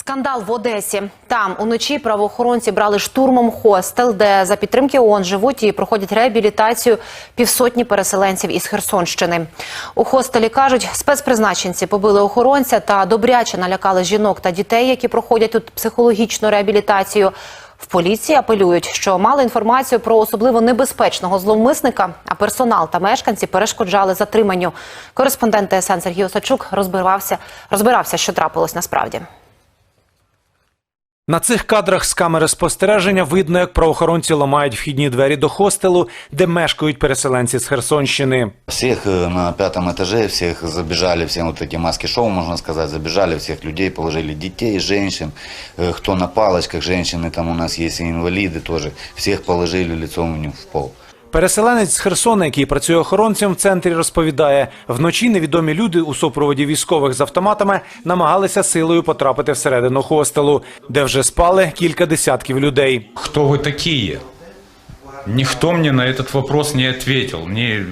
Скандал в Одесі. Там уночі правоохоронці брали штурмом хостел, де за підтримки ООН живуть і проходять реабілітацію півсотні переселенців із Херсонщини. У хостелі кажуть, спецпризначенці побили охоронця та добряче налякали жінок та дітей, які проходять тут психологічну реабілітацію. В поліції апелюють, що мали інформацію про особливо небезпечного зловмисника, а персонал та мешканці перешкоджали затриманню. Кореспондент ТСН Сергій Осачук розбирався, розбирався, що трапилось насправді. На цих кадрах з камери спостереження видно, як правоохоронці ламають вхідні двері до хостелу, де мешкають переселенці з Херсонщини. Всех э, на пятом этаже, всех забежали, все вот эти маски-шоу, можно сказать, забежали, всех людей, положили детей, женщин, э, кто на палочках, женщины, там у нас есть и инвалиды тоже, всех положили лицом вниз в пол. Переселенець з Херсона, який працює охоронцем в центрі, розповідає, вночі невідомі люди у супроводі військових з автоматами намагалися силою потрапити всередину хостелу, де вже спали кілька десятків людей. Кто вы такие? Никто мне на этот вопрос не ответил. Ни,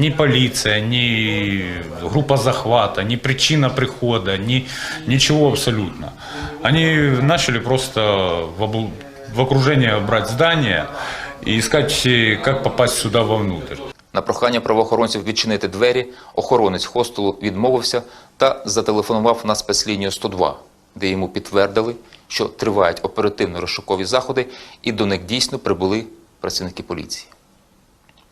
ни полиция, ни группа захвата, ни причина прихода, ни, ничего абсолютно. Они начали просто в, обл- в окружение брать здание и искать, как попасть сюда вовнутрь. На прохання правоохоронців відчинити двері, охоронець хостелу відмовився та зателефонував на спецлінію 102, де йому підтвердили, що тривають оперативно-розшукові заходи і до них дійсно прибули працівники поліції.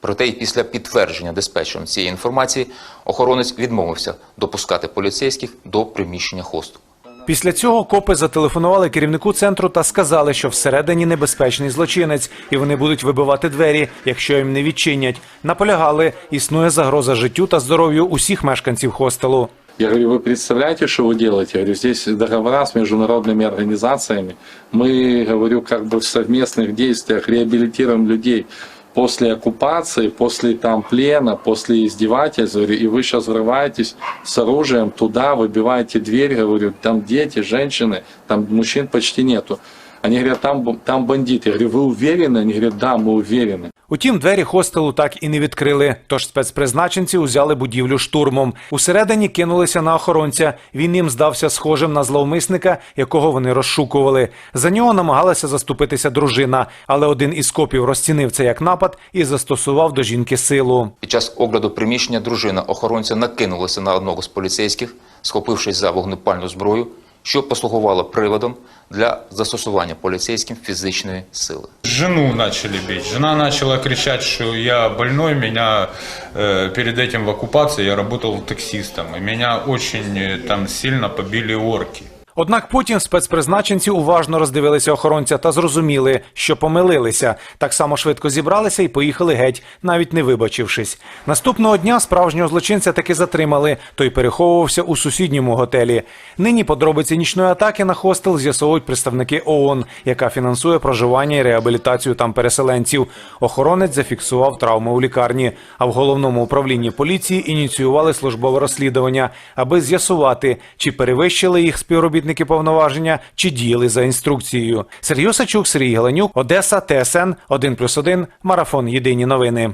Проте і після підтвердження диспетчером цієї інформації охоронець відмовився допускати поліцейських до приміщення хостелу. Після цього копи зателефонували керівнику центру та сказали, що всередині небезпечний злочинець, і вони будуть вибивати двері, якщо їм не відчинять. Наполягали, існує загроза життю та здоров'ю усіх мешканців хостелу. Я говорю, вы представляете, что вы делаете? Я говорю, здесь договора с международными организациями. Мы, говорю, как бы в совместных действиях реабилитируем людей после оккупации, после там плена, после издевательств. Говорю, и вы сейчас врываетесь с оружием туда, выбиваете дверь, говорю, там дети, женщины, там мужчин почти нету. Они говорят, там, б- там бандиты. Я говорю, вы уверены? Они говорят, да, мы уверены. Утім, двері хостелу так і не відкрили. Тож спецпризначенці узяли будівлю штурмом. Усередині кинулися на охоронця. Він їм здався схожим на зловмисника, якого вони розшукували. За нього намагалася заступитися дружина, але один із копів розцінив це як напад і застосував до жінки силу. Під час огляду приміщення дружина охоронця накинулася на одного з поліцейських, схопившись за вогнепальну зброю, що послугувало приводом для застосування поліцейським фізичної сили. Жену начали бить. Жена начала кричать, что я больной, меня э, перед этим в оккупации я работал таксистом, и меня очень э, там сильно побили орки. Однак потім спецпризначенці уважно роздивилися охоронця та зрозуміли, що помилилися. Так само швидко зібралися і поїхали геть, навіть не вибачившись. Наступного дня справжнього злочинця таки затримали. Той переховувався у сусідньому готелі. Нині подробиці нічної атаки на хостел з'ясовують представники ООН, яка фінансує проживання і реабілітацію там переселенців. Охоронець зафіксував травми у лікарні. А в головному управлінні поліції ініціювали службове розслідування, аби з'ясувати, чи перевищили їх співробітники повноваження, чи діяли за інструкцією. Сергій Сачук, Сергій Галенюк, Одеса, ТСН 1+,1, Марафон. Єдині новини.